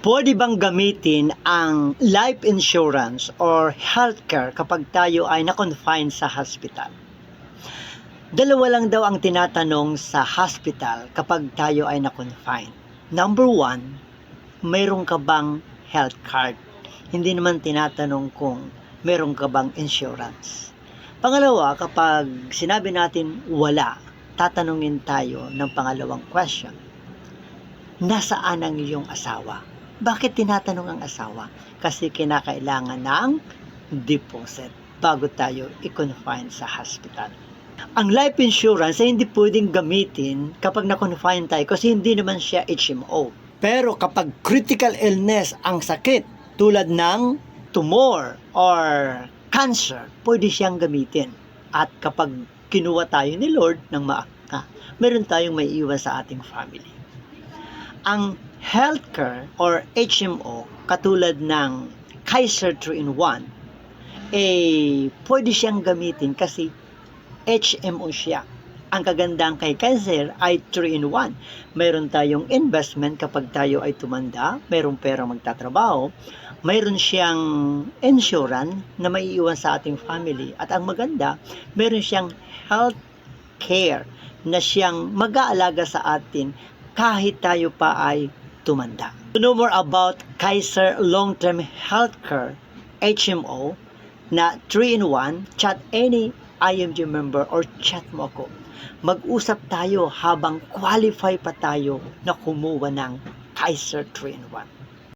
Pwede bang gamitin ang life insurance or healthcare kapag tayo ay na-confine sa hospital? Dalawa lang daw ang tinatanong sa hospital kapag tayo ay na-confine. Number one, mayroon ka bang health card? Hindi naman tinatanong kung mayroon ka bang insurance. Pangalawa, kapag sinabi natin wala, tatanungin tayo ng pangalawang question. Nasaan ang iyong asawa? Bakit tinatanong ang asawa? Kasi kinakailangan ng deposit bago tayo i-confine sa hospital. Ang life insurance ay hindi pwedeng gamitin kapag na-confine tayo kasi hindi naman siya HMO. Pero kapag critical illness ang sakit tulad ng tumor or cancer, pwede siyang gamitin. At kapag kinuha tayo ni Lord ng maaka, meron tayong may iwan sa ating family. Ang healthcare or HMO katulad ng Kaiser 3-in-1 eh pwede siyang gamitin kasi HMO siya. Ang kagandang kay Kaiser ay 3-in-1. Mayroon tayong investment kapag tayo ay tumanda, mayroong pera magtatrabaho, mayroon siyang insurance na maiiwan sa ating family. At ang maganda, mayroon siyang health care na siyang mag-aalaga sa atin kahit tayo pa ay tumanda. To know more about Kaiser Long-Term Healthcare HMO na 3-in-1, chat any IMG member or chat mo ako. Mag-usap tayo habang qualify pa tayo na kumuha ng Kaiser 3-in-1.